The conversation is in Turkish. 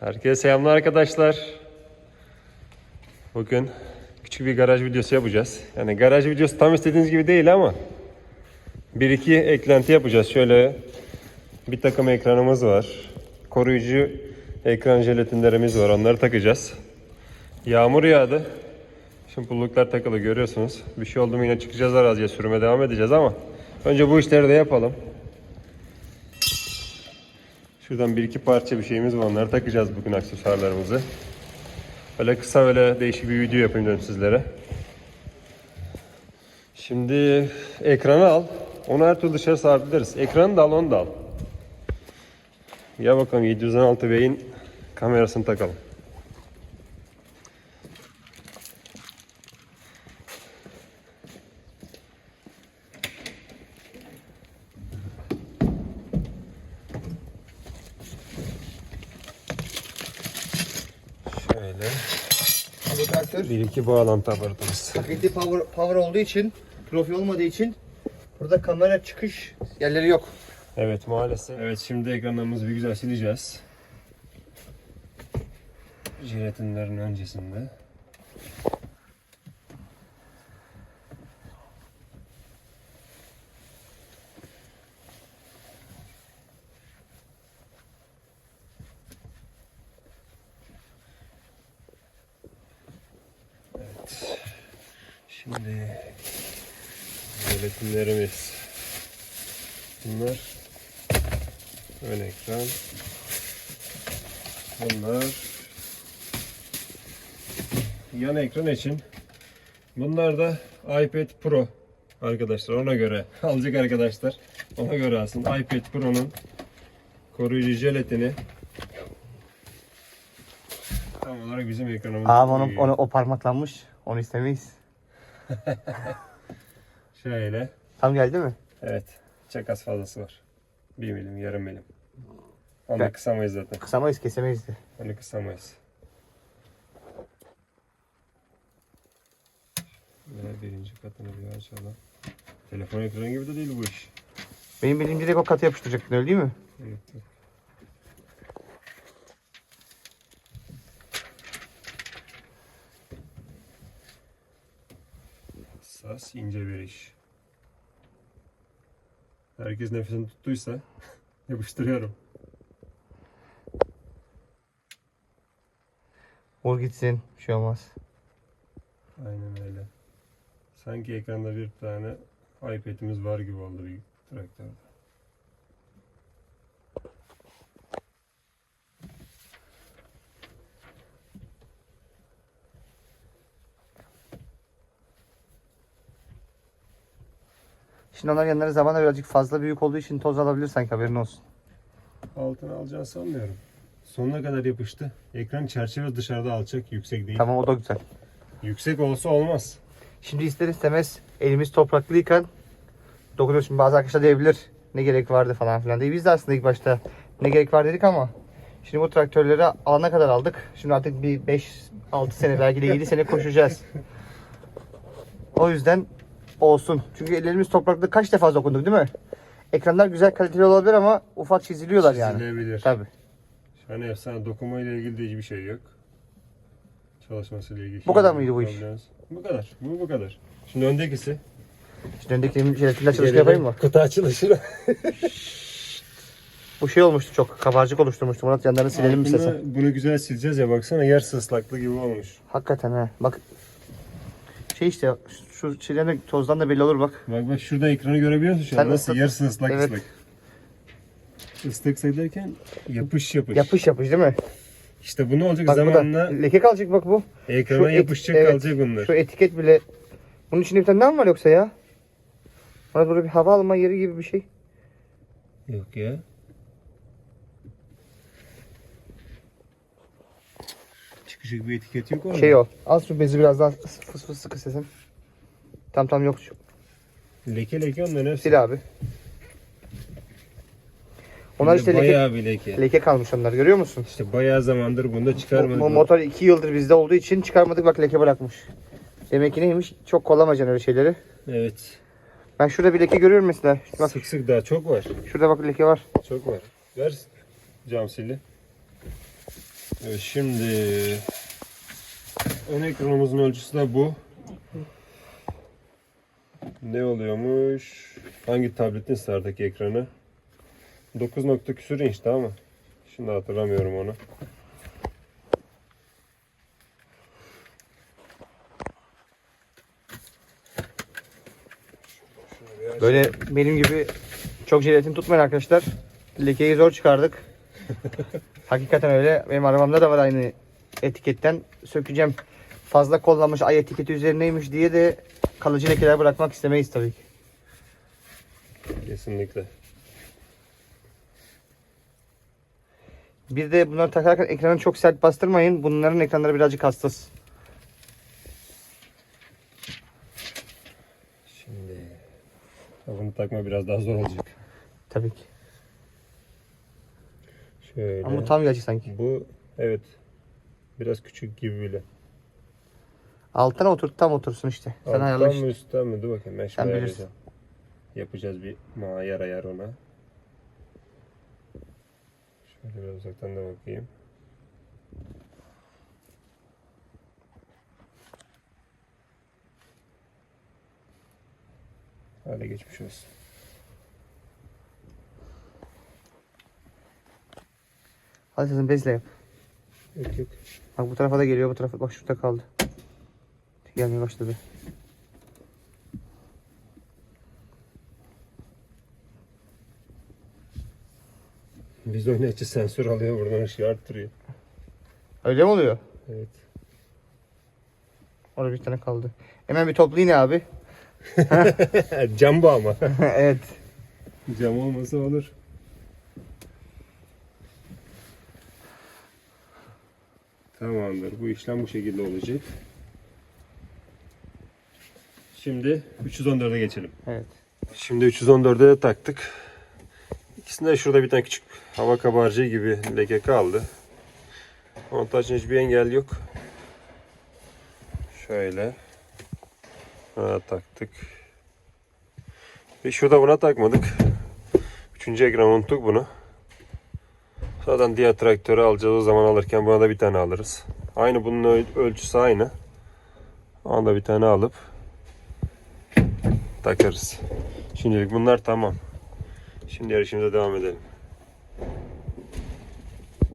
Herkese selamlar arkadaşlar. Bugün küçük bir garaj videosu yapacağız. Yani garaj videosu tam istediğiniz gibi değil ama bir iki eklenti yapacağız. Şöyle bir takım ekranımız var. Koruyucu ekran jelatinlerimiz var. Onları takacağız. Yağmur yağdı. Şimdi pulluklar takılı görüyorsunuz. Bir şey oldu mu yine çıkacağız araziye sürüme devam edeceğiz ama önce bu işleri de yapalım. Şuradan bir iki parça bir şeyimiz var. Onları takacağız bugün aksesuarlarımızı. Böyle kısa böyle değişik bir video yapayım dedim sizlere. Şimdi ekranı al. Onu her türlü dışarı sabitleriz. Ekranı da al, onu da al. Ya bakalım 716 B'in kamerasını takalım. Şöyle. Traktör Bir iki bağlantı aparatımız. paketli power, power olduğu için, profil olmadığı için burada kamera çıkış yerleri yok. Evet maalesef. Evet şimdi ekranlarımızı bir güzel sileceğiz. Jelatinlerin öncesinde. Şimdi jelatinlerimiz. Bunlar ön ekran. Bunlar yan ekran için. Bunlar da iPad Pro arkadaşlar ona göre alacak arkadaşlar. Ona göre alsın. iPad Pro'nun koruyucu jelatini tam olarak bizim ekranımıza Abi onu, onu, o parmaklanmış. Onu istemeyiz. Şöyle. Tam geldi mi? Evet. Çok az fazlası var. Bir milim, yarım milim. Onu Ben- kısamayız zaten. Kısamayız kesemeyiz de. Onu kısamayız. Ve birinci katını bir açalım. Telefon ekranı gibi de değil bu iş. Benim bildiğim direkt o katı yapıştıracaktın öyle değil mi? Evet, Hassas ince bir iş. Herkes nefesini tuttuysa yapıştırıyorum. Vur gitsin. Bir şey olmaz. Aynen öyle. Sanki ekranda bir tane iPad'imiz var gibi oldu bir traktörde. Şimdi onların yanları zamanla birazcık fazla büyük olduğu için toz alabilir sanki haberin olsun. Altına alacağını sanmıyorum. Sonuna kadar yapıştı. Ekran çerçeve dışarıda alçak, yüksek değil. Tamam o da güzel. Yüksek olsa olmaz. Şimdi ister istemez elimiz topraklıyken dokunuyorsun. Bazı arkadaşlar diyebilir ne gerek vardı falan filan diye. Biz de aslında ilk başta ne gerek var dedik ama şimdi bu traktörleri alana kadar aldık. Şimdi artık bir 5-6 sene belki de 7 sene koşacağız. O yüzden olsun. Çünkü ellerimiz toprakta kaç defa dokunduk değil mi? Ekranlar güzel kaliteli olabilir ama ufak çiziliyorlar yani. Çizilebilir. Tabii. An efsane dokunmayla ilgili de hiçbir şey yok. Çalışmasıyla ilgili. Bu kadar mıydı bu iş? problemimiz- Bu kadar. Bu bu kadar. Şimdi öndekisi. Şimdi öndeki jelatinle çalışma yapayım mı? Kutu açılışı. Bu şey olmuştu çok. Kabarcık oluşturmuştu. Murat yanlarını silelim mi istesen? Bunu güzel sileceğiz ya baksana yarısı ıslaklı gibi olmuş. Hakikaten ha. Bak şey işte şu şeylerin tozdan da belli olur bak. Bak bak şurada ekranı görebiliyor musun şu an? Nasıl? ıslat- Yarısı ıslak Evet. ıslak. Islak sayılırken yapış yapış. Yapış yapış değil mi? İşte bu ne olacak Bak zamanla leke kalacak bak bu. ekrana et- yapışacak evet, kalacak bunlar. Şu etiket bile. Bunun içinde bir tane ne var yoksa ya? Murat burada bir hava alma yeri gibi bir şey. Yok ya. Çıkacak bir etiket yok orada. Şey o. Al şu bezi biraz daha fıs fıs sıkı sesin. Tam tam yok. şu. Leke leke onların hepsi. Sil abi. Onlar işte leke, Bayağı bir leke. leke kalmış onlar görüyor musun? İşte bayağı zamandır bunu da çıkarmadık. bu motor 2 yıldır bizde olduğu için çıkarmadık bak leke bırakmış. Demek ki neymiş? Çok kollamayacaksın öyle şeyleri. Evet. Ben şurada bir leke görüyorum mesela. Bak Sık sık daha çok var. şurada bak leke var. Çok var. Ver cam sili. Evet şimdi ön ekranımızın ölçüsü de bu. Ne oluyormuş? Hangi tabletin sardaki ekranı? 9 nokta küsur inçti ama şimdi hatırlamıyorum onu. Böyle benim gibi çok jelatin tutmayın arkadaşlar. Lekeyi zor çıkardık. Hakikaten öyle. Benim arabamda da var aynı etiketten. Sökeceğim. Fazla kullanmış ay etiketi üzerineymiş diye de kalıcı lekeler bırakmak istemeyiz tabii ki. Kesinlikle. Bir de bunları takarken ekranı çok sert bastırmayın. Bunların ekranları birazcık hassas. Şimdi bunu takma biraz daha zor olacak. Tabii ki. Şöyle. Ama tam gelecek sanki. Bu evet biraz küçük gibi bile. Altına oturt tam otursun işte. Sen Alttan ayarla mı işte. üstten mi? Dur bakayım ben Sen bilirsin. ayarlayacağım. Yapacağız bir ayar ayar ona. Şöyle biraz uzaktan da bakayım. Hadi geçmiş olsun. Hadi sen bezle yap. Yok yok. Bak bu tarafa da geliyor bu tarafa. Bak şurada kaldı. Gelmeye başladı. Biz oynayıcı sensör alıyor buradan ışığı arttırıyor. Öyle mi oluyor? Evet. Orada bir tane kaldı. Hemen bir topla yine abi. Cam bu ama. evet. Cam olmasa olur. Tamamdır. Bu işlem bu şekilde olacak. Şimdi 314'e geçelim. Evet. Şimdi 314'e de taktık. İkisinde şurada bir tane küçük hava kabarcığı gibi leke kaldı. Montajın hiçbir engel yok. Şöyle. Buna taktık. Ve şurada buna takmadık. Üçüncü ekran unuttuk bunu. Zaten diğer traktörü alacağız o zaman alırken buna da bir tane alırız. Aynı bunun öl- ölçüsü aynı. Ona da bir tane alıp takarız. Şimdilik bunlar tamam. Şimdi yarışımıza devam edelim.